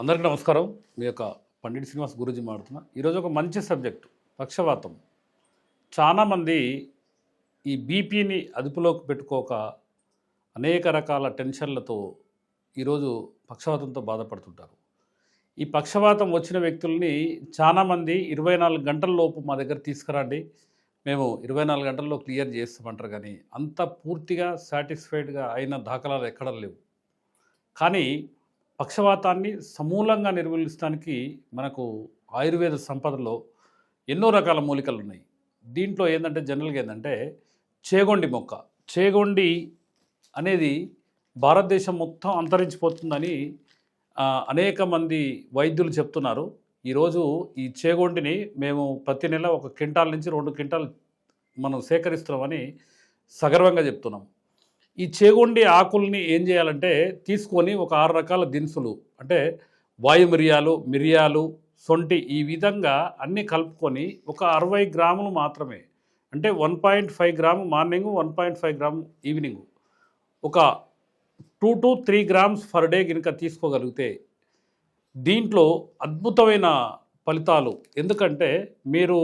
అందరికీ నమస్కారం. మీ యొక్క పండిట్ శ్రీనివాస్ గురూజీ మాడుతున్నా ఈరోజు ఒక మంచి సబ్జెక్ట్ పక్షవాతం. చాలామంది ఈ బీపీని అదుపులోకి పెట్టుకోక అనేక రకాల టెన్షన్లతో ఈరోజు పక్షవాతంతో బాధపడుతుంటారు. ఈ పక్షవాతం వచ్చిన వ్యక్తుల్ని చాలామంది ఇరవై నాలుగు గంటల లోపు మా దగ్గర తీసుకురండి. మేము ఇరవై నాలుగు గంటల్లో క్లియర్ చేస్తామంటారు కానీ అంత పూర్తిగా సాటిస్ఫైడ్గా అయిన దాఖలాలు ఎక్కడ లేవు. కానీ పక్షవాతాన్ని సమూలంగా నిర్మూలించడానికి మనకు ఆయుర్వేద సంపదలో ఎన్నో రకాల మూలికలు ఉన్నాయి దీంట్లో ఏంటంటే జనరల్గా ఏంటంటే చేగొండి మొక్క. చేగొండి అనేది భారతదేశం మొత్తం అంతరించిపోతుందని అనేక మంది వైద్యులు చెప్తున్నారు. ఈరోజు ఈ చేగొండిని మేము ప్రతి నెల ఒక క్వింటాల్ నుంచి రెండు క్వింటాల్ మనం సేకరిస్తున్నామని సగర్వంగా చెప్తున్నాం. ఈ చేగొండి ఆకుల్ని ఏం చేయాలంటే తీసుకొని ఒక ఆరు రకాల దినుసులు అంటే వాయు మిరియాలు మిరియాలు సొంటి ఈ విధంగా అన్నీ కలుపుకొని ఒక అరవై గ్రాములు మాత్రమే అంటే one point five gram morning one point five gram evening. ఒక two to three grams per day కనుక తీసుకోగలిగితే దీంట్లో అద్భుతమైన ఫలితాలు. ఎందుకంటే మీరు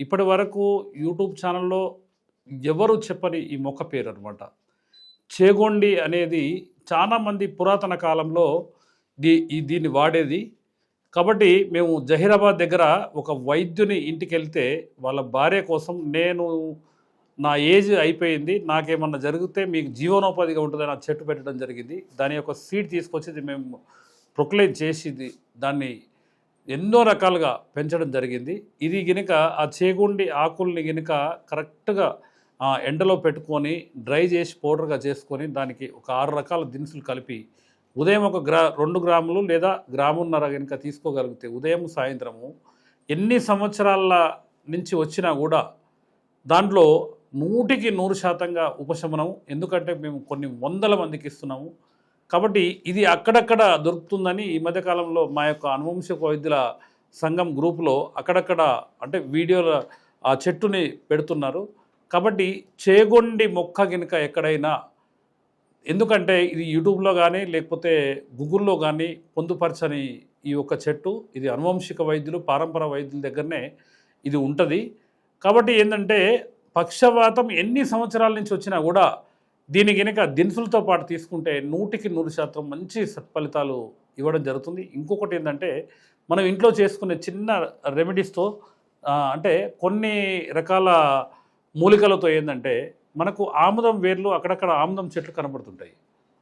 ఇప్పటి వరకు యూట్యూబ్ ఛానల్లో ఎవరు చెప్పని ఈ మొక్క పేరు అనమాట చేగొండి అనేది చాలామంది పురాతన కాలంలో దీ ఈ దీన్ని వాడేది. కాబట్టి మేము జహీరాబాద్ దగ్గర ఒక వైద్యుని ఇంటికి వెళ్తే వాళ్ళ భార్య కోసం నేను నా ఏజ్ అయిపోయింది నాకేమన్నా జరిగితే మీకు జీవనోపాధిగా ఉంటుందని ఆ చెట్టు పెట్టడం జరిగింది. దాని యొక్క సీడ్ తీసుకొచ్చి మేము ప్రొక్లైన్ చేసింది. దాన్ని ఎన్నో రకాలుగా పెంచడం జరిగింది. ఇది గినక ఆ చేగుండి ఆకుల్ని గినక కరెక్ట్గా ఎండలో పెట్టుకొని డ్రై చేసి పౌడర్గా చేసుకొని దానికి ఒక ఆరు రకాల దినుసులు కలిపి ఉదయం ఒక గ్రా రెండు గ్రాములు లేదా గ్రామున్నర కనుక తీసుకోగలిగితే ఉదయం సాయంత్రము ఎన్ని సంవత్సరాల నుంచి వచ్చినా కూడా దాంట్లో నూటికి నూరు శాతంగా ఉపశమనం ఎందుకంటే మేము కొన్ని వందల మందికి ఇస్తున్నాము. కాబట్టి ఇది అక్కడక్కడ దొరుకుతుందని ఈ మధ్యకాలంలో మా యొక్క అనువంశిక వైద్యుల సంఘం గ్రూపులో అక్కడక్కడ అంటే వీడియోల ఆ చెట్టుని పెడుతున్నారు. కాబట్టి చేగొండి మొక్క గినక ఎక్కడైనా ఎందుకంటే ఇది యూట్యూబ్లో కానీ లేకపోతే గూగుల్లో కానీ పొందుపరచని ఈ యొక్క చెట్టు ఇది అనువంశిక వైద్యులు పారంపర వైద్యుల దగ్గరనే ఇది ఉంటుంది. కాబట్టి ఏంటంటే పక్షవాతం ఎన్ని సంవత్సరాల నుంచి వచ్చినా కూడా దీని కనుక దినుసులతో పాటు తీసుకుంటే నూటికి నూరు శాతం మంచి సత్ఫలితాలు ఇవ్వడం జరుగుతుంది. ఇంకొకటి ఏంటంటే మనం ఇంట్లో చేసుకునే చిన్న రెమెడీస్తో అంటే కొన్ని రకాల మూలికలతో ఏంటంటే మనకు ఆముదం వేర్లు అక్కడక్కడ ఆముదం చెట్లు కనబడుతుంటాయి.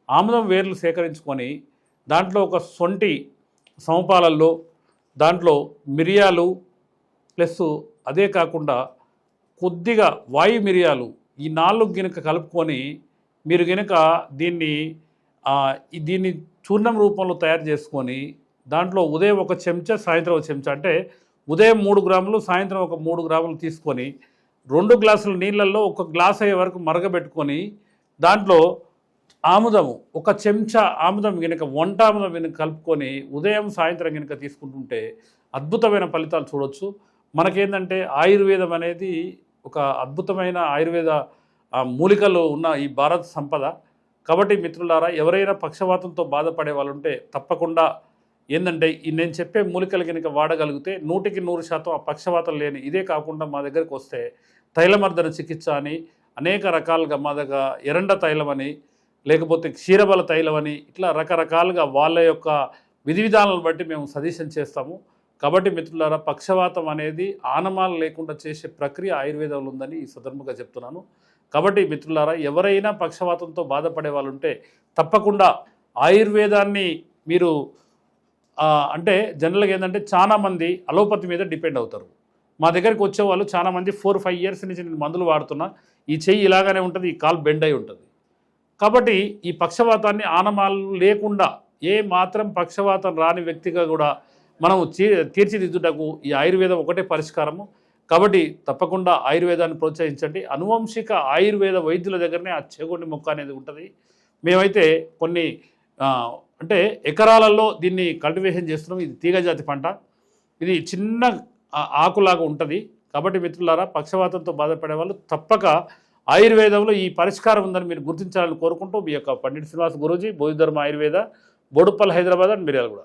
ఆముదం వేర్లు సేకరించుకొని దాంట్లో ఒక సొంటి సమపాలల్లో దాంట్లో మిరియాలు ప్లస్ అదే కాకుండా కొద్దిగా వాయు మిరియాలు ఈ నాలుగు గినక కలుపుకొని మీరు గినక దీన్ని దీన్ని చూర్ణం రూపంలో తయారు చేసుకొని దాంట్లో ఉదయం ఒక చెంచా సాయంత్రం ఒక చెంచా అంటే ఉదయం మూడు గ్రాములు సాయంత్రం ఒక మూడు గ్రాములు తీసుకొని రెండు గ్లాసుల నీళ్ళల్లో ఒక గ్లాస్ అయ్యే వరకు మరగబెట్టుకొని దాంట్లో ఆముదము ఒక చెంచా ఆముదం గినక వంట ఆముదం గినక కలుపుకొని ఉదయం సాయంత్రం గినక తీసుకుంటుంటే అద్భుతమైన ఫలితాలు చూడొచ్చు. మనకేంటంటే ఆయుర్వేదం అనేది ఒక అద్భుతమైన ఆయుర్వేద మూలికలు ఉన్న ఈ భారత సంపద. కాబట్టి మిత్రులారా ఎవరైనా పక్షవాతంతో బాధపడే వాళ్ళు ఉంటే తప్పకుండా ఏంటంటే ఈ నేను చెప్పే మూలికలు కనుక వాడగలిగితే నూటికి నూరు శాతం ఆ పక్షవాతం లేని ఇదే కాకుండా మా దగ్గరికి వస్తే తైలమర్దన చికిత్స అని అనేక రకాలుగా మా దగ్గర ఎరండ తైలం అని లేకపోతే క్షీరబల తైలం అని ఇట్లా రకరకాలుగా వాళ్ళ యొక్క విధి విధానాలను బట్టి మేము సజెషన్ చేస్తాము. కాబట్టి మిత్రులారా పక్షవాతం అనేది ఆనమాలు లేకుండా చేసే ప్రక్రియ ఆయుర్వేదంలో ఉందని ఈ సందర్భంగా చెప్తున్నాను. కాబట్టి మిత్రులారా ఎవరైనా పక్షవాతంతో బాధపడే వాళ్ళు ఉంటే తప్పకుండా ఆయుర్వేదాన్ని మీరు అంటే జనరల్గా ఏంటంటే చాలామంది అలోపతి మీద డిపెండ్ అవుతారు. మా దగ్గరికి వచ్చేవాళ్ళు చాలామంది ఫోర్ ఫైవ్ ఇయర్స్ నుంచి నేను మందులు వాడుతున్నా. ఈ చెయ్యి ఇలాగానే ఉంటుంది ఈ కాల్ బెండ్ అయి ఉంటుంది. కాబట్టి ఈ పక్షవాతాన్ని ఆనమాలు లేకుండా ఏ మాత్రం పక్షవాతం రాని వ్యక్తిగా కూడా మనం తీ- తీర్చిదిద్దుటకు ఈ ఆయుర్వేదం ఒకటే పరిష్కారము. కాబట్టి తప్పకుండా ఆయుర్వేదాన్ని ప్రోత్సహించండి. అనువంశిక ఆయుర్వేద వైద్యుల దగ్గరనే ఆ చేగొండి మొక్క అనేది ఉంటుంది. మేమైతే కొన్ని అంటే ఎకరాలలో దీన్ని కల్టివేషన్ చేస్తున్నాం. ఇది తీగజాతి పంట. ఇది చిన్న ఆకులాగా ఉంటుంది. కాబట్టి మిత్రులారా పక్షవాతంతో బాధపడే వాళ్ళు తప్పక ఆయుర్వేదంలో ఈ పరిష్కారం ఉందని మీరు గుర్తించాలని కోరుకుంటూ మీ యొక్క పండిట్ శ్రీనివాస్ గురూజీ బోధిధర్మ ఆయుర్వేద బోడుప్పల్ హైదరాబాద్ అండ్ మిర్యాలగూడ.